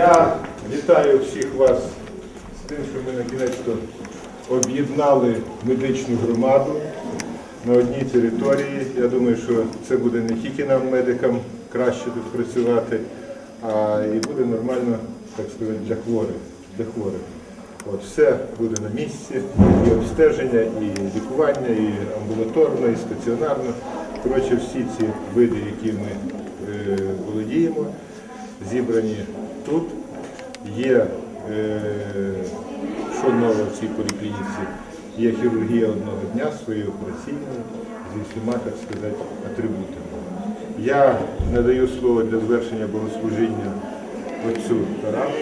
Я вітаю всіх вас з тим, що ми на кінець об'єднали медичну громаду на одній території. Я думаю, що це буде не тільки нам, медикам, краще тут працювати, а і буде нормально, так сказати, для хворих. Для хворих. От, все буде на місці, і обстеження, і лікування, і амбулаторно, і стаціонарно. Коротше, всі ці види, які ми е, володіємо, зібрані тут. Є, е, що нове в цій поліклініці, є хірургія одного дня своєю операційною, зі всіма, так сказати, атрибутами. Я надаю слово для звершення богослужіння отцю Тарасу.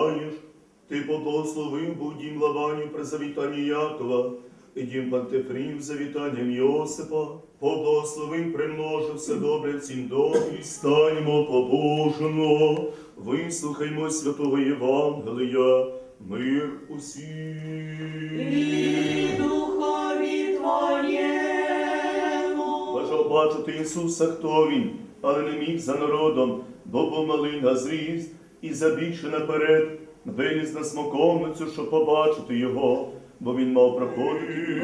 Споглядаєш, ти поблагословив був дім Лаванів при завітанні Якова, і дім Пантефрів за вітанням Йосипа, поблагословив, примножив все добре в цім домі, станьмо побожно, вислухаймо святого Євангелія, мир усім. І духові твоєму. Бажав бачити Ісуса, хто він, але не міг за народом, бо був малий на зріст, і забігши наперед, виліз на смоковницю, щоб побачити його, бо він мав проходити.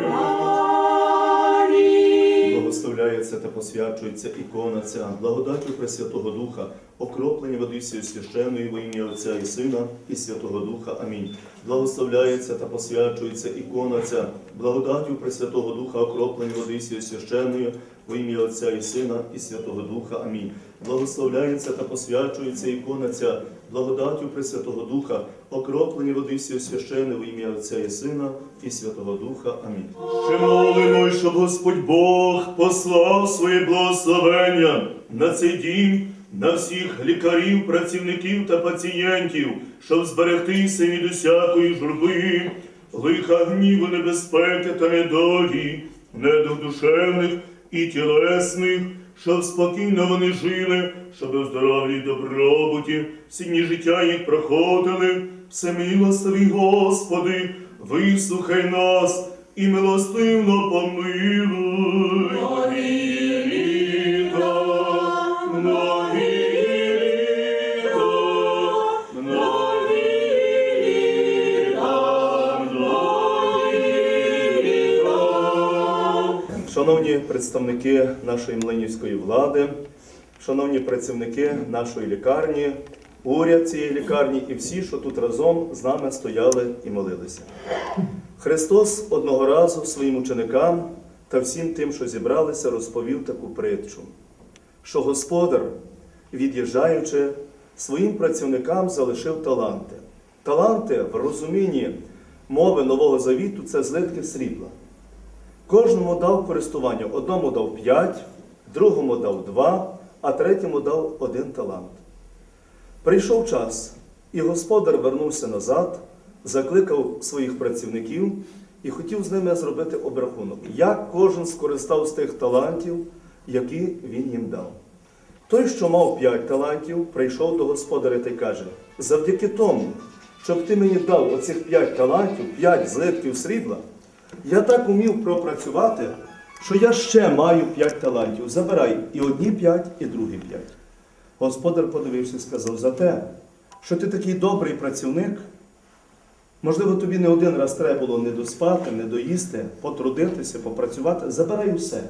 Благословляється та посвячується ікона ця, благодаттю Пресвятого Духа, окроплення водицею священної во ім'я Отця і Сина і Святого Духа. Амінь. Благословляється та посвячується ікона ця, благодаттю Пресвятого Духа, окроплення водицею священною во ім'я Отця і Сина і Святого Духа. Амінь. Благословляється та посвячується ікона ця, благодаттю Пресвятого Духа, окроплення водицею священної во ім'я Отця і Сина і Святого Духа. Амінь. Ще молимо, щоб Господь Бог послав своє благословення на цей дім, на всіх лікарів, працівників та пацієнтів, щоб зберегтися від усякої журби, лиха гніву, небезпеки та недолі, недух душевних і тілесних, щоб спокійно вони жили, щоб у здоров'ї добробуті всі дні життя їх проходили. Всемилостивий Господи, вислухай нас і милостивно помилуй. Шановні представники нашої млинівської влади, шановні працівники нашої лікарні, уряд цієї лікарні і всі, що тут разом з нами стояли і молилися. Христос одного разу своїм ученикам та всім тим, що зібралися, розповів таку притчу, що господар, від'їжджаючи, своїм працівникам залишив таланти. Таланти в розумінні мови Нового Завіту це злитки срібла. Кожному дав користування, одному дав п'ять, другому дав два, а третьому дав один талант. Прийшов час, і господар вернувся назад, закликав своїх працівників і хотів з ними зробити обрахунок, як кожен скористав з тих талантів, які він їм дав. Той, що мав п'ять талантів, прийшов до господаря та й каже: завдяки тому, щоб ти мені дав оцих п'ять талантів, п'ять злитків срібла, я так умів пропрацювати, що я ще маю п'ять талантів. Забирай і одні п'ять, і другі п'ять. Господар подивився і сказав, за те, що ти такий добрий працівник, можливо, тобі не один раз треба було не доспати, не доїсти, потрудитися, попрацювати, забирай усе.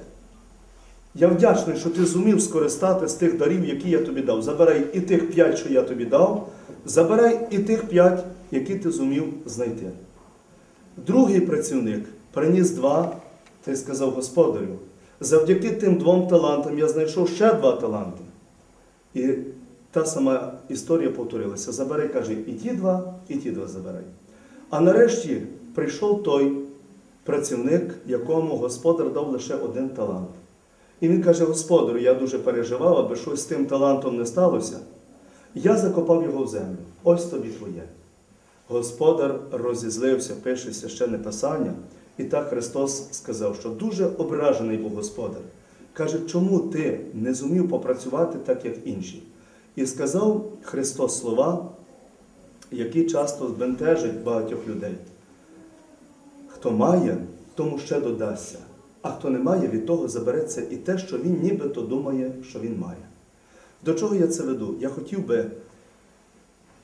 Я вдячний, що ти зумів скористати з тих дарів, які я тобі дав. Забирай і тих п'ять, що я тобі дав, забирай і тих п'ять, які ти зумів знайти. Другий працівник приніс два та й сказав господарю, завдяки тим двом талантам я знайшов ще два таланти. І та сама історія повторилася. Забирай, каже, і ті два, і ті два забирай. А нарешті прийшов той працівник, якому господар дав лише один талант. І він каже: Господарю, я дуже переживав, аби щось з тим талантом не сталося. Я закопав його в землю. Ось тобі твоє. Господар розізлився, пише священне Писання, і так Христос сказав, що дуже ображений був Господар. Каже, чому ти не зумів попрацювати так, як інші? І сказав Христос слова, які часто збентежать багатьох людей. Хто має, тому ще додасться, а хто не має, від того забереться і те, що він нібито думає, що він має. До чого я це веду? Я хотів би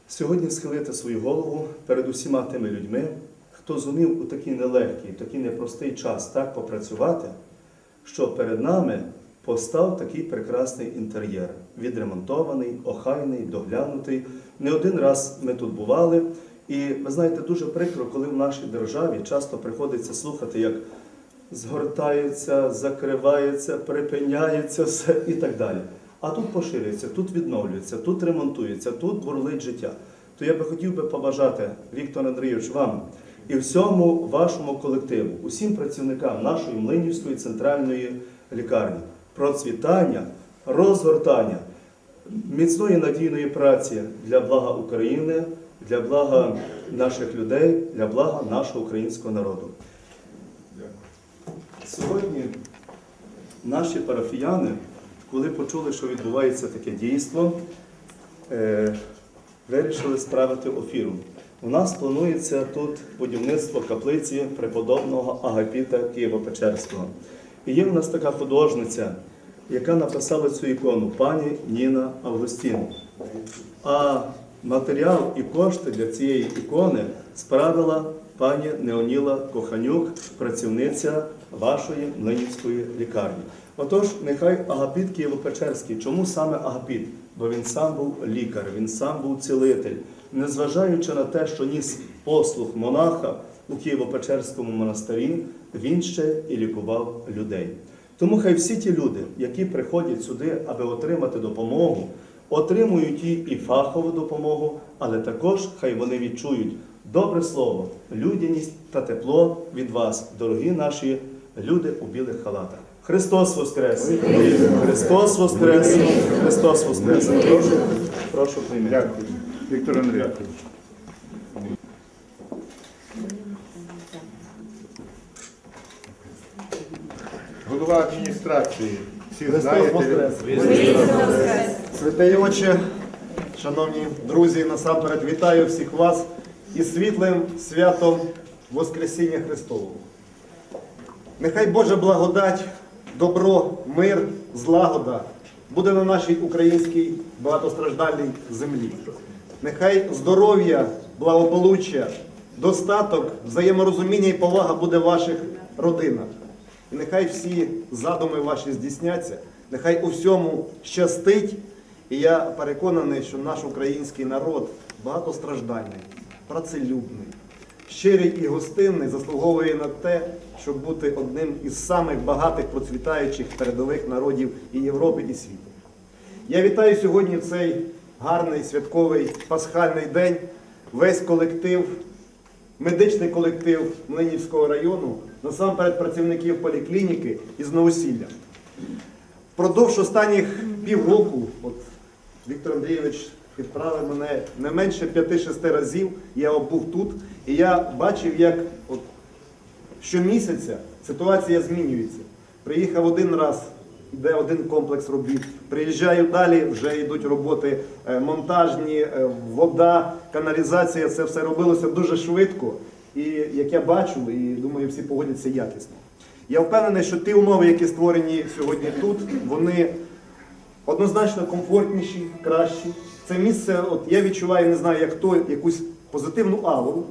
сьогодні схилити свою голову перед усіма тими людьми, хто зумів у такий нелегкий, такий непростий час так попрацювати, що перед нами постав такий прекрасний інтер'єр, відремонтований, охайний, доглянутий. Не один раз ми тут бували. І ви знаєте, дуже прикро, коли в нашій державі часто приходиться слухати, як згортається, закривається, припиняється все і так далі. А тут поширюється, тут відновлюється, тут ремонтується, тут бурлить життя. То я би хотів би побажати, Віктор Андрійович, вам і всьому вашому колективу, усім працівникам нашої Млинівської центральної лікарні процвітання, розгортання, міцної надійної праці для блага України, для блага наших людей, для блага нашого українського народу. Сьогодні наші парафіяни, коли почули, що відбувається таке дійство, е, вирішили справити офіру. У нас планується тут будівництво каплиці преподобного Агапіта Києво-Печерського. І є в нас така художниця, яка написала цю ікону, пані Ніна Августін. А матеріал і кошти для цієї ікони справила пані Неоніла Коханюк, працівниця вашої Млинівської лікарні. Отож, нехай Агапіт Києво-Печерський. Чому саме Агапіт? Бо він сам був лікар, він сам був цілитель. Незважаючи на те, що ніс послуг монаха у Києво-Печерському монастирі, він ще і лікував людей. Тому хай всі ті люди, які приходять сюди, аби отримати допомогу, отримують і, і фахову допомогу, але також хай вони відчують добре слово, людяність та тепло від вас, дорогі наші люди у білих халатах. Христос Воскрес! Христос Воскрес! Христос Воскрес! Прошу, прошу прийміть. Віктор Андрійович. Голова адміністрації. Всі знаєте. Святий Отче, шановні друзі, насамперед вітаю всіх вас із світлим святом Воскресіння Христового. Нехай Божа благодать, добро, мир, злагода буде на нашій українській багатостраждальній землі. Нехай здоров'я, благополуччя, достаток, взаєморозуміння і повага буде в ваших родинах. І нехай всі задуми ваші здійсняться, нехай у всьому щастить. І я переконаний, що наш український народ багатостраждальний, працелюбний, щирий і гостинний, заслуговує на те, щоб бути одним із самих багатих процвітаючих передових народів і Європи, і світу. Я вітаю сьогодні цей гарний святковий пасхальний день весь колектив медичний колектив Млинівського району, насамперед працівників поліклініки із Новосілля. Впродовж останніх півроку, от Віктор Андрійович відправив мене не менше 5-6 разів, я був тут, і я бачив, як от щомісяця ситуація змінюється. Приїхав один раз, йде один комплекс робіт. Приїжджаю далі, вже йдуть роботи е, монтажні, е, вода, каналізація. Це все робилося дуже швидко. І як я бачу, і думаю, всі погодяться якісно. Я впевнений, що ті умови, які створені сьогодні тут, вони однозначно комфортніші, кращі. Це місце, от я відчуваю, не знаю, як хто, якусь позитивну ауру.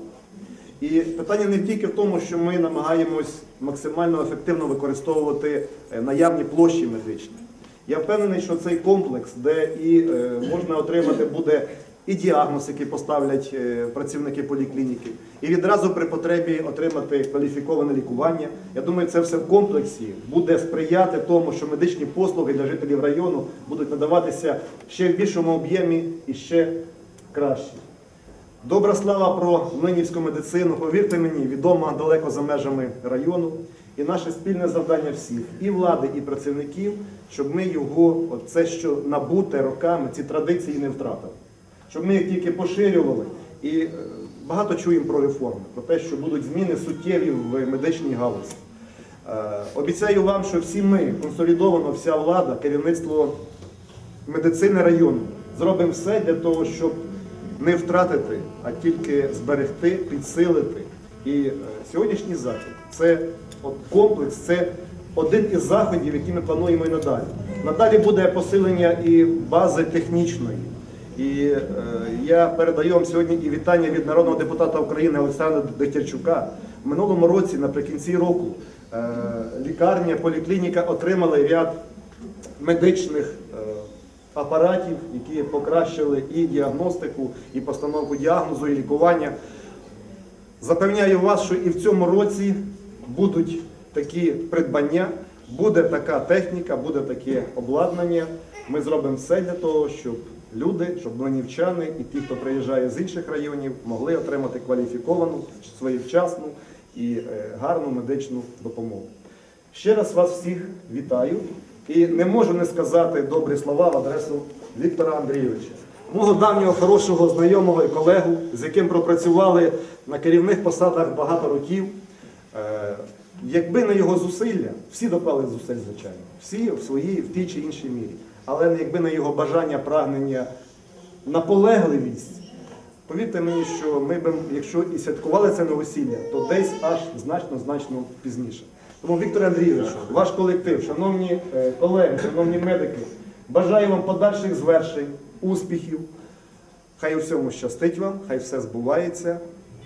І питання не тільки в тому, що ми намагаємось максимально ефективно використовувати е, наявні площі медичні. Я впевнений, що цей комплекс, де і е, можна отримати буде і діагноз, який поставлять е, працівники поліклініки, і відразу при потребі отримати кваліфіковане лікування. Я думаю, це все в комплексі буде сприяти тому, що медичні послуги для жителів району будуть надаватися ще в більшому об'ємі і ще краще. Добра слава про млинівську медицину, повірте мені, відома далеко за межами району. І наше спільне завдання всіх, і влади, і працівників, щоб ми його, це, що набуте роками, ці традиції не втратили. Щоб ми їх тільки поширювали. І е, багато чуємо про реформи, про те, що будуть зміни суттєві в медичній галузі. Е, Обіцяю вам, що всі ми, консолідовано, вся влада, керівництво медицини району, зробимо все для того, щоб не втратити, а тільки зберегти, підсилити. І е, сьогоднішній захід це от комплекс, це один із заходів, які ми плануємо і надалі. Надалі буде посилення і бази технічної. І е, я передаю вам сьогодні і вітання від народного депутата України Олександра Дегтярчука. В минулому році, наприкінці року, е, лікарня, поліклініка отримали ряд медичних е, апаратів, які покращили і діагностику, і постановку діагнозу, і лікування. Запевняю вас, що і в цьому році будуть такі придбання, буде така техніка, буде таке обладнання. Ми зробимо все для того, щоб люди, щоб млинівчани і ті, хто приїжджає з інших районів, могли отримати кваліфіковану, своєвчасну і е, гарну медичну допомогу. Ще раз вас всіх вітаю і не можу не сказати добрі слова в адресу Віктора Андрійовича, мого давнього хорошого знайомого і колегу, з яким пропрацювали на керівних посадах багато років. Е, Якби не його зусилля, всі доклали зусиль, звичайно, всі в своїй, в тій чи іншій мірі. Але не якби не його бажання, прагнення, наполегливість, повірте мені, що ми б, якщо і святкували це новосілля, то десь аж значно-значно пізніше. Тому, Віктор Андрійович, ваш колектив, шановні е, колеги, шановні медики, бажаю вам подальших звершень, успіхів. Хай у всьому щастить вам, хай все збувається.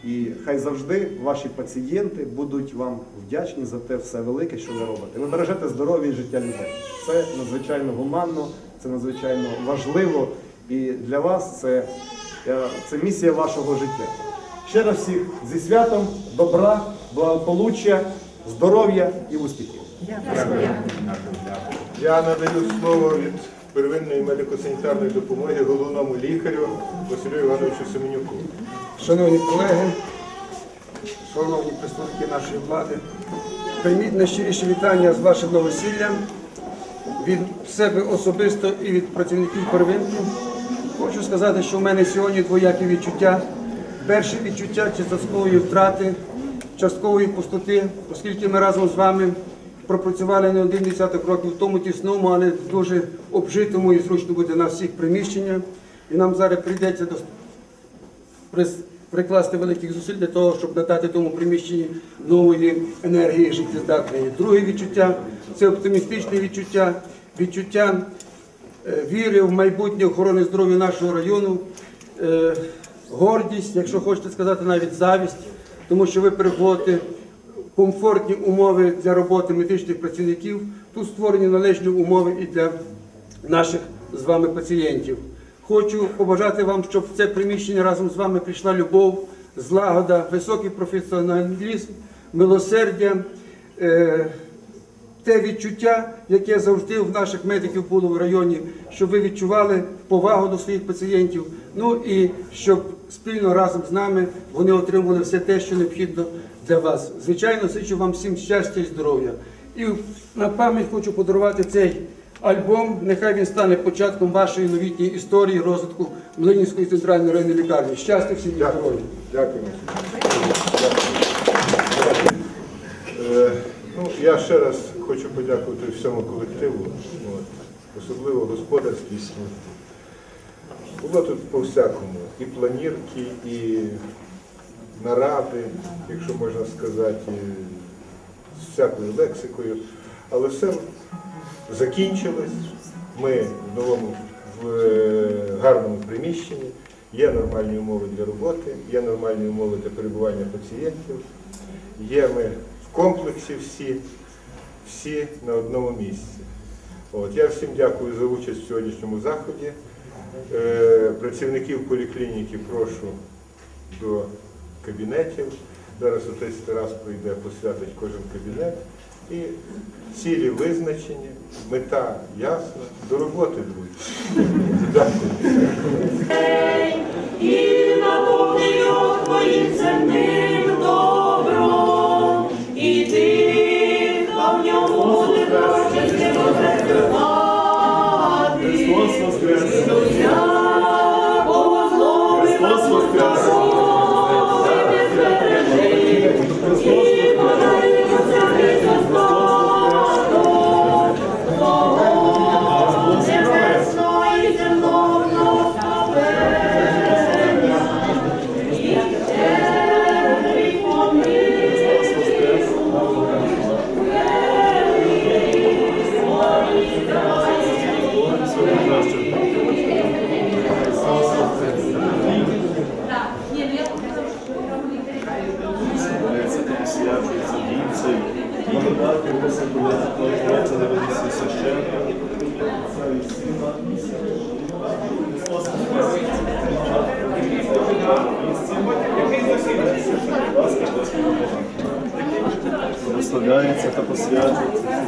І хай завжди ваші пацієнти будуть вам вдячні за те все велике, що ви робите. Ви бережете здоров'я і життя людей. Це надзвичайно гуманно, це надзвичайно важливо. І для вас це, е, це місія вашого життя. Ще раз всіх зі святом, добра, благополуччя, здоров'я і успіхів. Я надаю слово від первинної медико-санітарної допомоги головному лікарю Василю Івановичу Семенюку. Шановні колеги, шановні представники нашої влади, прийміть найщиріше вітання з вашим новосіллям від себе особисто і від працівників первинки. Хочу сказати, що в мене сьогодні двоякі відчуття. Перше відчуття часткової втрати, часткової пустоти, оскільки ми разом з вами пропрацювали не один десяток років в тому тісному, але дуже обжитому і зручному для нас всіх приміщення. І нам зараз прийдеться до прикласти великих зусиль для того, щоб надати тому приміщенні нової енергії життєздатної. Друге відчуття це оптимістичне відчуття, відчуття е, віри в майбутнє охорони здоров'я нашого району, е, гордість, якщо хочете сказати, навіть завість, тому що ви переводите комфортні умови для роботи медичних працівників. Тут створені належні умови і для наших з вами пацієнтів. Хочу побажати вам, щоб в це приміщення разом з вами прийшла любов, злагода, високий професіоналізм, милосердя, е, те відчуття, яке завжди в наших медиків було в районі, щоб ви відчували повагу до своїх пацієнтів. Ну і щоб спільно разом з нами вони отримували все те, що необхідно для вас. Звичайно, зичу вам всім щастя і здоров'я. І на пам'ять хочу подарувати цей альбом. Нехай він стане початком вашої новітньої історії розвитку Млинівської центральної районної лікарні. Щастя всім і здоров'я. Дякую. Е, Ну, я ще раз хочу подякувати всьому колективу, особливо господарській. Було тут по-всякому. І планірки, і наради, якщо можна сказати, з всякою лексикою. Але все закінчилось. Ми в новому в е, гарному приміщенні. Є нормальні умови для роботи, є нормальні умови для перебування пацієнтів. Є ми в комплексі всі, всі на одному місці. От, я всім дякую за участь в сьогоднішньому заході. Е, працівників поліклініки прошу до кабінетів. Зараз отець Тарас прийде, посвятить кожен кабінет. І цілі визначені, мета ясна. До роботи, друзі. Дякую. і наповни твоїм земним Благословляється та посвячується.